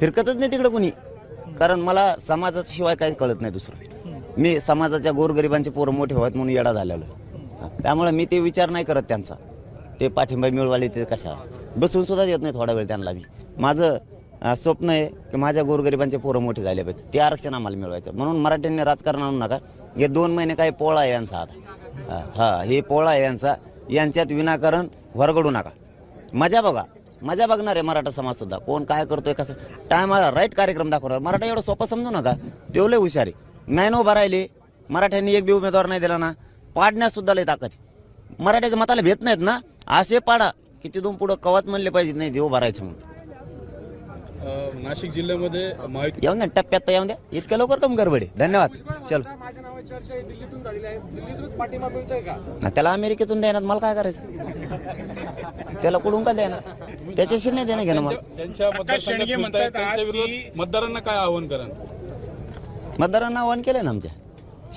फिरकतच नाही तिकडं कुणी. कारण मला समाजाशिवाय काही कळत नाही दुसरं. मी समाजाच्या गोरगरिबांचे पोरं मोठे व्हावेत म्हणून येडा झालेलो. त्यामुळे मी ते विचार नाही करत त्यांचा. ते पाठिंबा मिळवाले ते कशा बसून सुद्धा येत नाही थोडा वेळ त्यांना मी. माझं स्वप्न आहे की माझ्या गोरगरिबांचे पोरं मोठे झाले पाहिजे ते आरक्षण आम्हाला मिळवायचं. म्हणून मराठ्यांनी राजकारण आणू नका. हे दोन महिने काही पोळा आहे यांचा आता. हा हे पोळा आहे यांचा. यांच्यात विनाकारण वरगडू नका. मजा बघा. मजा बघणार आहे मराठा समाज सुद्धा. कोण काय करतोय कसं? टायमाला राईट कार्यक्रम दाखवणार. मराठा एवढं सोपं समजू नका. तेवढे हुशारी नाही ना उभा राहिले. मराठ्यांनी एक बी उमेदवार नाही दिला ना. पाडण्यास सुद्धा लय ताकद मराठ्याच्या मताला भेट नाहीत ना. असे पाडा की तिथून पुढं कवात म्हणले पाहिजे नाही देव भरायचं म्हणून. नाशिक जिल्ह्यामध्ये महायुती येऊन द्या टप्प्यात तर येऊन द्या. इतक्या लवकर कम गडबडे. धन्यवाद. चल. माझ्या नावाची चर्चा आहे दिल्लीतून झालेली आहे. दिल्लीतूनच पाठिंबा मिळतोय का? ना त्याला अमेरिकेतून द्यायना मला काय करायचं? त्याला कुठून का द्यायना त्याच्याशी नाही देणं घेणं मला. त्यांच्या मतदारसंघात शेंडगे फिरतायत, म्हणतायत त्यांच्या आज विरोधात की- मतदारांना काय आव्हान करा मतदारांना आवाहन केलं ना आमच्या?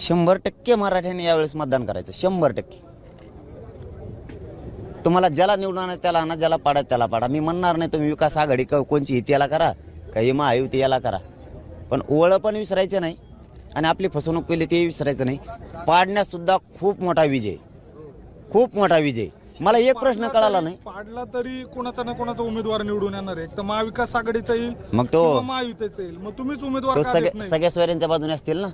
शंभर टक्के मराठ्यांनी यावेळेस मतदान करायचं. शंभर टक्के. तुम्हाला ज्याला निवडून आणा त्याला आणा ज्याला पाडा त्याला पाडा. मी म्हणणार नाही तुम्ही विकास आघाडी क- कोणची युती याला करा काही महायुती याला करा. पण ओळ पण विसरायचं नाही आणि आपली फसवणूक केली ते विसरायचं नाही. पाडण्यात सुद्धा खूप मोठा विजय. खूप मोठा विजय. मला एक प्रश्न कळाला नाही. पाडला तरी कोणाचा ना कोणाचा उमेदवार निवडून येणार आहे. एक तर महाविकास आघाडीचा येईल मग तो महायुतीचा येईल. मग तुम्हीच उमेदवार सगळ्या? सगळ्या सोयऱ्यांच्या बाजूने असतील ना.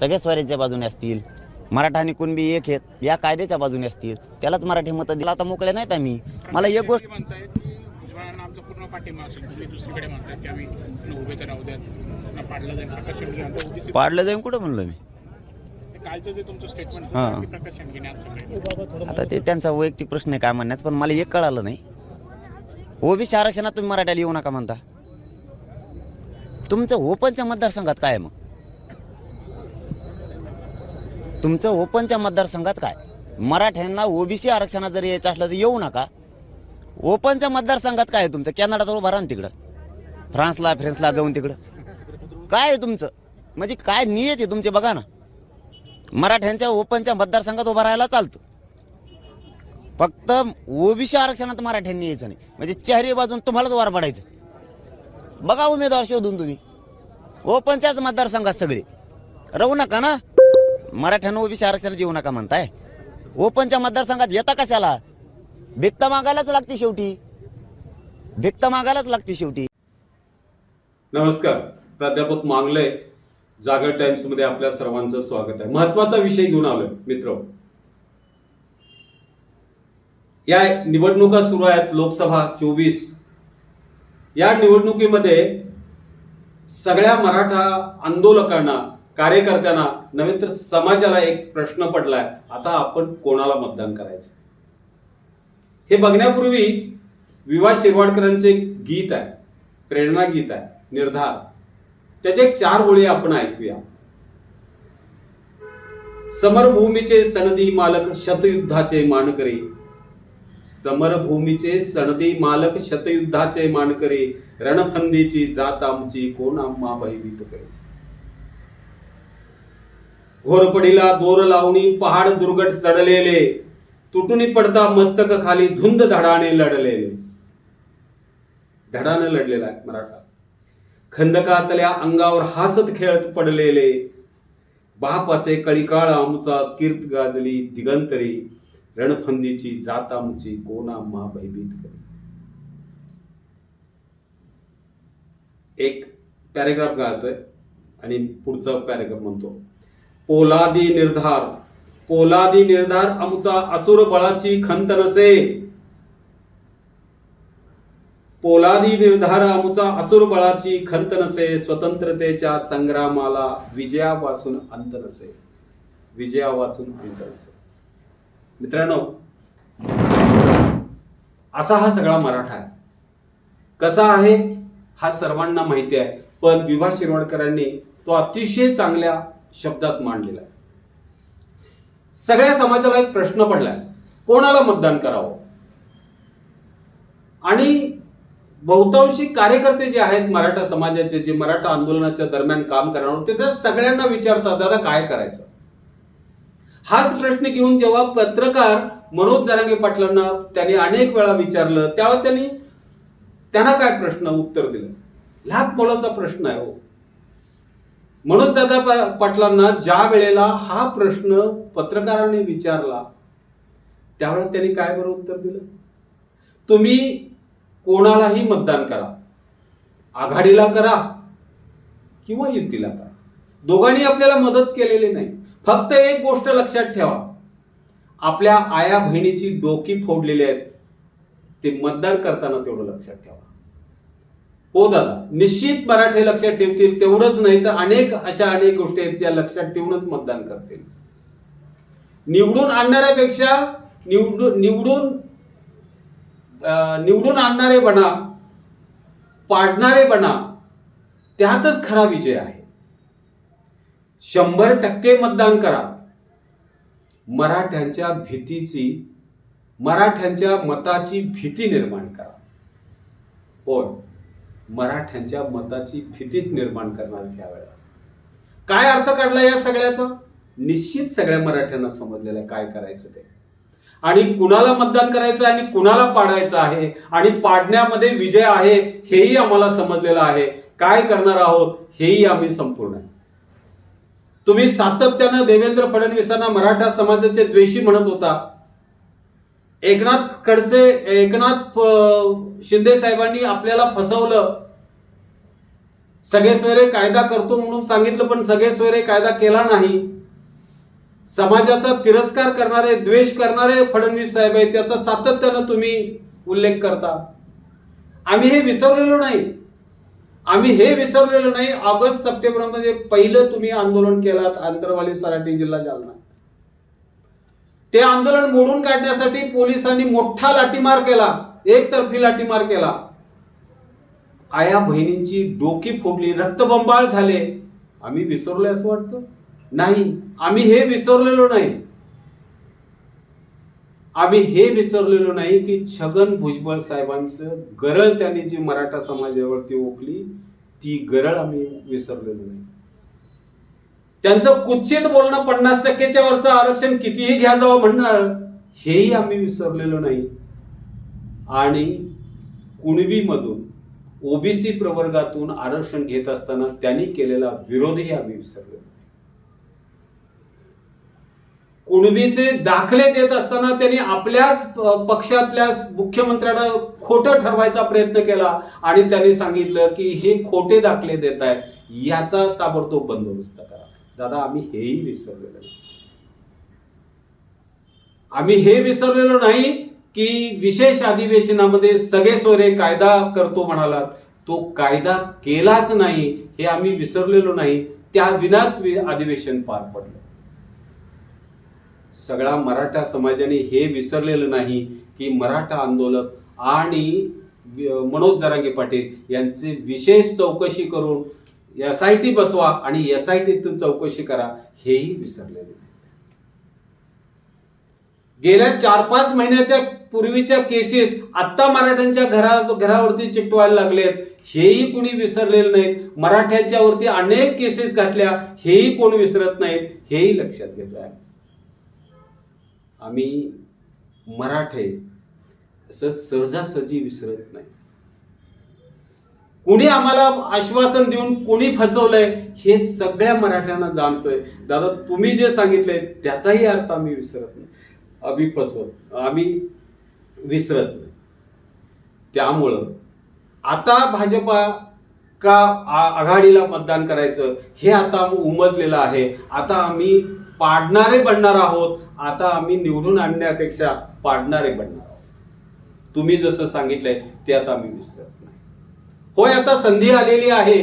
सगळ्या स्वाऱ्यांच्या बाजूने असतील. मराठा आणि कुणबी एक आहेत या कायद्याच्या बाजूने असतील. त्यालाच मराठी मतं दिला. आता मोकळे नाहीत आम्ही. मला एक गोष्ट शेंडगे म्हणतायत की भुजबळांना आमचा पूर्ण पाठिंबा असेल. तुम्ही दुसरीकडे म्हणतायत की आम्ही त्यांना उभे तर राहू द्यात. त्यांना पाडलं जाईल प्रकाश शेंडगे पाडलं कुठं म्हणलं मी? कालचं जे तुमचं स्टेटमेंट हा. प्रकाश आता ते त्यांचा वैयक्तिक प्रश्न आहे काय म्हणण्याचं पण मला एक कळालं नाही. ओबीसी आरक्षणात तुम्ही मराठ्याला येऊ नका म्हणता. तुमचं ओपनच्या मतदारसंघात काय मग? तुमचं ओपनच्या मतदारसंघात काय? मराठ्यांना ओबीसी आरक्षणात जर यायचं असलं तर येऊ नका. ओपनच्या मतदारसंघात काय आहे तुमचं? कॅनडात उभा राहा ना तिकडं. फ्रान्सला फ्रेन्सला जाऊन तिकडं. काय आहे तुमचं? म्हणजे काय नियत आहे तुमचे बघा ना. मराठ्यांच्या ओपनच्या मतदारसंघात उभं राहायला चालतं. फक्त ओबीसी आरक्षणात मराठ्यांनी यायचं नाही. म्हणजे चेहरे बाजून तुम्हालाच वार पडायचं. बघा उमेदवार शोधून तुम्ही. ओपनच्याच मतदारसंघात सगळे. राहू नका ना. मराठ्यांना ओबीसी आरक्षण देऊ नका म्हणताय. ओपनच्या मतदारसंघात येता कशाला? भिक्त मागायलाच लागते शेवटी. भिक्त मागायलाच लागते शेवटी. नमस्कार. प्राध्यापक मांगले जागर टाइम्समध्ये आपल्या सर्वांचं स्वागत आहे. महत्त्वाचा विषय घेऊन आलोय मित्र. या निवडणुका सुरू आहेत लोकसभा चोवीस. या निवडणुकीमध्ये सगळ्या मराठा आंदोलकांना कार्यकर्त्यांना नव्हे तर समाजाला एक प्रश्न पडलाय आता आपण कोणाला मतदान करायचं? हे बघण्यापूर्वी विवा शिरवाडकरांचे गीत आहे प्रेरणा गीत आहे निर्धार. त्याचे चार ओळी आपण ऐकूया. समरभूमीचे सनदी मालक शतयुद्धाचे मानकरी. समरभूमीचे सनदी मालक शतयुद्धाचे मानकरी. रणफंदीची जात आमची कोण आम्हा भयभीत करी? घोरपडीला दोर लावणी पहाड दुर्गट चढलेले. तुटुनी पडता मस्तक खाली धुंद धडाने लढलेले. धडानं लढलेला आहे मराठा. खंदकातल्या अंगावर हसत खेळत पडलेले. बाप असे कळीकाळ आमचा कीर्त गाजली दिगंतरी. रणफंदीची जात आमची कोणा मा भयभीत करी. एक पॅरेग्राफ गाळतोय आणि पुढचा पॅरेग्राफ म्हणतो. पोलादी निर्धार. पोलादी निर्धार आमचा असुर बळाची खंत नसे. पोलादी निर्धार आमचा असुर बळाची खंत नसे. स्वतंत्रतेच्या संग्रामाला विजयापासून अंत नसे. विजयावाचून अंत नसे. मित्रांनो असा हा सगळा मराठा आहे. कसा आहे? हा सर्वांना माहिती आहे. पण विभा शिरवाडकरांनी तो अतिशय चांगल्या शब्दात मांडलेला आहे. सगळ्या समाजाला एक प्रश्न पडलाय. कोणाला मतदान करावं? आणि बहुतांशी कार्यकर्ते जे आहेत मराठा समाजाचे जे मराठा आंदोलनाच्या दरम्यान काम करणार होते त्या सगळ्यांना विचारतात दादा काय करायचं? हाच प्रश्न घेऊन जेव्हा पत्रकार मनोज जरांगे पाटलांना त्यांनी अनेक वेळा विचारलं त्यावेळेला त्यांनी त्यांना काय प्रश्न उत्तर दिलं? लाख मोलाचा प्रश्न आहे हो. म्हणूनच दादा प- पाटलांना ज्या वेळेला हा प्रश्न पत्रकारांनी विचारला त्यावेळेला त्यांनी काय बरं उत्तर दिलं? तुम्ही कोणालाही मतदान करा. आघाडीला करा किंवा युतीला करा. दोघांनी आपल्याला मदत केलेली नाही. फक्त एक गोष्ट लक्षात ठेवा. आपल्या आया बहिणीची डोकी फोडलेली आहेत. ते मतदान करताना तेवढं लक्षात ठेवा. हो दादा निश्चित मराठे लक्षात ठेवतील तेवढंच नाही तर अनेक अशा अनेक गोष्टी आहेत त्या लक्षात ठेवूनच मतदान करतील. निवडून आणणाऱ्यापेक्षा निवडून निवडून निवडून आणणारे बना पाडणारे बना त्यातच खरा विजय आहे. शंभर टक्के मतदान करा. मराठ्यांच्या भीतीची मराठ्यांच्या मताची भीती निर्माण करा. होय. मराठ्यांच्या मताची भीतीच निर्माण करणार त्यावेळेला काय अर्थ काढला या सगळ्याचा? निश्चित सगळ्या मराठ्यांना समजलेलं आहे काय करायचं ते. आणि कुणाला मतदान करायचं आणि कुणाला पाडायचं आहे आणि पाडण्यामध्ये विजय आहे हेही आम्हाला समजलेलं आहे. काय करणार आहोत हेही आम्ही संपूर्ण आहे. तुम्ही सातत्यानं देवेंद्र फडणवीसांना मराठा समाजाचे द्वेषी म्हणत होता. एकनाथ खडसे एकनाथ शिंदे साहेबांनी आपल्याला फसवलं. सगळे सोयरे कायदा करतो म्हणून सांगितलं पण सगळे सोयरे कायदा केला नाही. समाजाचा तिरस्कार करणारे द्वेष करणारे फडणवीस साहेब आहेत त्याचा सातत्यानं तुम्ही उल्लेख करता. आम्ही हे विसरलेलो नाही. आम्ही हे विसरलेलो नाही. ऑगस्ट सप्टेंबरमध्ये पहिलं तुम्ही आंदोलन केलात आंतरवाली सराटी जिल्हा जालना. ते आंदोलन मोडून काढण्यासाठी पोलिसांनी मोठा लाठीमार केला एकतर्फी लाठीमार केला. आया बहिणींची डोकी फोडली रक्तबंबाळ झाले. आम्ही विसरलोय असं वाटतं? नाही आम्ही हे विसरलेलो नाही. आम्ही हे विसरलेलो नाही की छगन भुजबळ साहेबांचं गरळ त्यांनी जी मराठा समाजावरती ओकली ती गरळ आम्ही विसरलेलो नाही. त्यांचं कुत्सित बोलणं पन्नास टक्केच्या वरचं आरक्षण कितीही घ्या जावं म्हणणार हेही आम्ही विसरलेलो नाही. आणि कुणबीमधून ओबीसी प्रवर्गातून आरक्षण घेत असताना त्यांनी केलेला विरोधही आम्ही विसरलो कुणबीचे दाखले देत असताना त्यांनी आपल्याच पक्षातल्या मुख्यमंत्र्यांना खोटं ठरवायचा प्रयत्न केला आणि त्यांनी सांगितलं की हे खोटे दाखले देत आहेत याचा ताबडतोब बंदोबस्त करा. दादा आम्ही हेही विसरलेलो नाही. आम्ही हे विसरलेलो नाही की विशेष अधिवेशनामध्ये सगळे सोरे कायदा करतो म्हणालात. तो कायदा केलाच नाही हे आम्ही विसरलेलो नाही. त्या विनाच अधिवेशन पार पडलं. सगळा मराठा समाजाने हे विसरलेलं नाही की मराठा आंदोलक आणि मनोज जरांगे पाटील यांचे विशेष चौकशी करून एस आय टी बसवा आणि एस आय टीतून चौकशी करा हेही विसरलेले नाही गेल्या चार पाच महिन्याच्या पूर्वीच्या केसेस आत्ता मराठ्यांच्या घरा घरावरती चिकटवायला लागलेत हेही कुणी विसरलेलं नाहीत. मराठ्यांच्या वरती अनेक केसेस घातल्या हेही कोण विसरत नाहीत हेही लक्षात घेतलं आहे. आम्ही मराठे असं सहजासहजी विसरत नाही. कुणी आम्हाला आश्वासन देऊन कुणी फसवलंय हे सगळ्या मराठ्यांना जाणतोय. दादा तुम्ही जे सांगितलंय त्याचाही अर्थ आम्ही विसरत नाही. आम्ही फसवत आम्ही विसरत नाही. त्यामुळं आता भाजपा का आघाडीला मतदान करायचं हे आता उमजलेलं आहे. आता आम्ही पाडणारे बनणार आहोत. आता आम्ही निवडून आणण्यापेक्षा पाडणारे बनणार आहोत. तुम्ही जसं सांगितलंय ते आता आम्ही विसरत नाही. होय आता संधी आलेली आहे.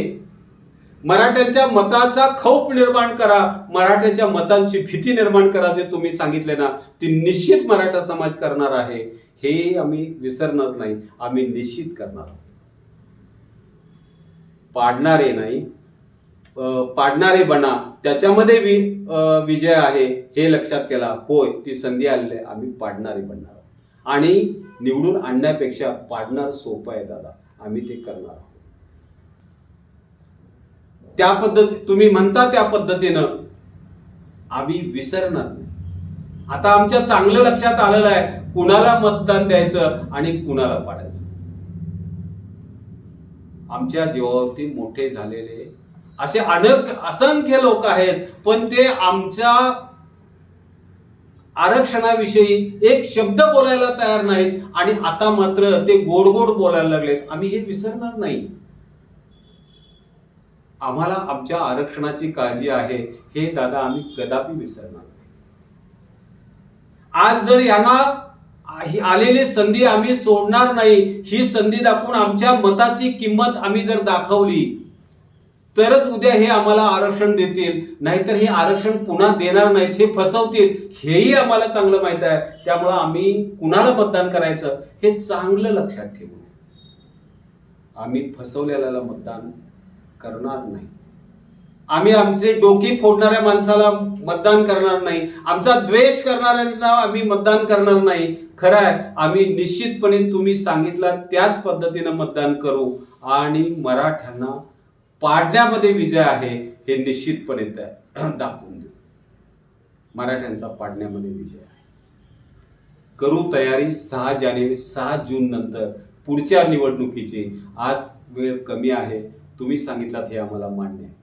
मराठ्यांच्या मताचा खौफ निर्माण करा. मराठ्याच्या मतांची भीती निर्माण करा जे तुम्ही सांगितले ना ती निश्चित मराठा समाज करणार आहे. हे आम्ही विसरणार नाही. आम्ही निश्चित करणार पाडणारे नाही पाडणारे बना. त्याच्यामध्ये वि विजय आहे हे लक्षात केला. होय ती संधी आलेली आम्ही पाडणारे बनणार आणि निवडून आणण्यापेक्षा पाडणार सोपं आहे दादा. आम्ही ते करणार आहोत. त्या पद्धती तुम्ही म्हणता त्या पद्धतीनं आम्ही विसरणार नाही. आता आमच्या चांगलं लक्षात आलेलं आहे कुणाला मतदान द्यायचं आणि कुणाला पाडायचं. आमच्या जीवावरती मोठे झालेले असे अनेक असंख्य लोक आहेत पण ते आमच्या आरक्षणाविषयी एक शब्द बोलायला तयार नाहीत आणि आता मात्र ते गोड गोड बोलायला लागलेत. आम्ही हे विसरणार नाही. आम्हाला आमच्या आरक्षणाची काळजी आहे हे दादा आम्ही कदापि विसरणार नाही. आज जर यांना ही आलेली संधी आम्ही सोडणार नाही ही संधी दाखवून आमच्या मताची किंमत आम्ही जर दाखवली तरच उद्या हे आम्हाला आरक्षण देतील नाहीतर हे आरक्षण पुन्हा देणार नाहीत हे फसवतील हेही आम्हाला चांगलं माहीत आहे. त्यामुळं आम्ही कुणाला मतदान करायचं हे चांगलं लक्षात ठेवू आम्ही फसवलेल्याला मतदान करणार नाही. आम्ही आमचे डोकी फोडणाऱ्या माणसाला मतदान करणार नाही. आमचा द्वेष करणाऱ्यांना आम्ही मतदान करणार नाही. खरं आहे आम्ही निश्चितपणे तुम्ही सांगितलं त्याच पद्धतीनं मतदान करू आणि मराठ्यांना पाडण्यामध्ये विजय आहे हे निश्चितपणे दाखवून देऊ मराठ्यांचा पाडण्यामध्ये विजय आहे. करू तयारी सहा जानेवारी सहा जून नंतर पुढच्या निवडणुकीची. आज वेळ कमी आहे तुम्ही सांगितलात हे आम्हाला मान्य आहे.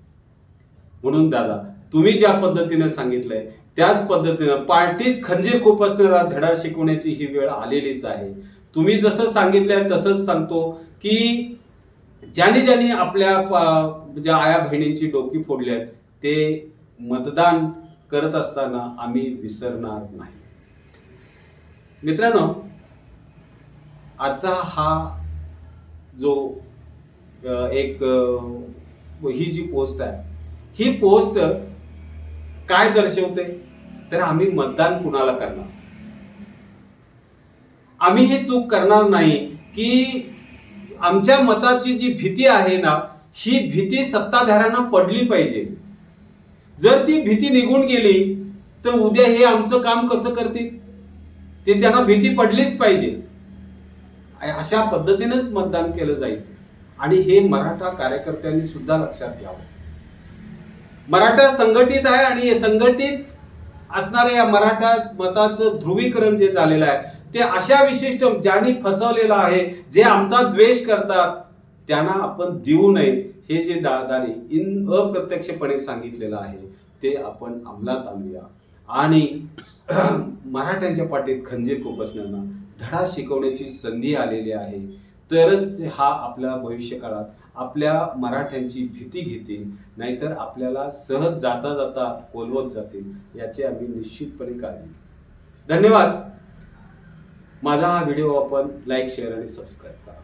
म्हणून दादा तुम्ही ज्या पद्धतीने सांगितलंय त्याच पद्धतीनं पार्टीत खंजीर असणारा धडा शिकवण्याची ही वेळ आलेलीच आहे. तुम्ही जसं सांगितलंय तसंच सांगतो की ज्याने ज्यांनी आपल्या ज्या आया बहिणींची डोकी फोडली आहेत ते मतदान करत असताना आम्ही विसरणार नाही. मित्रांनो आजचा हा जो एक ही जी पोस्ट आहे ही पोस्ट काय दर्शवते? तर आम्ही मतदान कुणाला करणार? आम्ही हे चूक करणार नाही की आमच्या मताची जी भीती आहे ना ही भीती सत्ताधाऱ्यांना पडली पाहिजे. जर ती भीती निघून गेली तर उद्या हे आमचं काम कसं करतील? ते त्यांना भीती पडलीच पाहिजे. अशा पद्धतीनेच मतदान केलं जाईल. आणि हे मराठा कार्यकर्त्यांनी सुद्धा लक्षात घ्यावं. मराठा संघटित आहे आणि हे संघटित असणाऱ्या या मराठा मताचं ध्रुवीकरण जे झालेलं आहे ते अशा विशिष्ट ज्यांनी फसवलेलं आहे जे आमचा द्वेष करतात त्यांना आपण देऊ नये हे जे दादाने इन अप्रत्यक्षपणे सांगितलेलं आहे ते आपण अंमलात आणूया. आणि मराठ्यांच्या पाठीत खंजीर खुपसण्यांना धडा शिकवण्याची संधी आलेली आहे. तरच हा आपल्या भविष्यकाळात आपल्या मराठ्यांची भीती घेतील नाहीतर आपल्याला सहज जाता जाता कोलवत जातील याची आम्ही निश्चितपणे काळजी धन्यवाद. माझा हा व्हिडिओ आपण लाईक शेअर आणि सबस्क्राईब करा.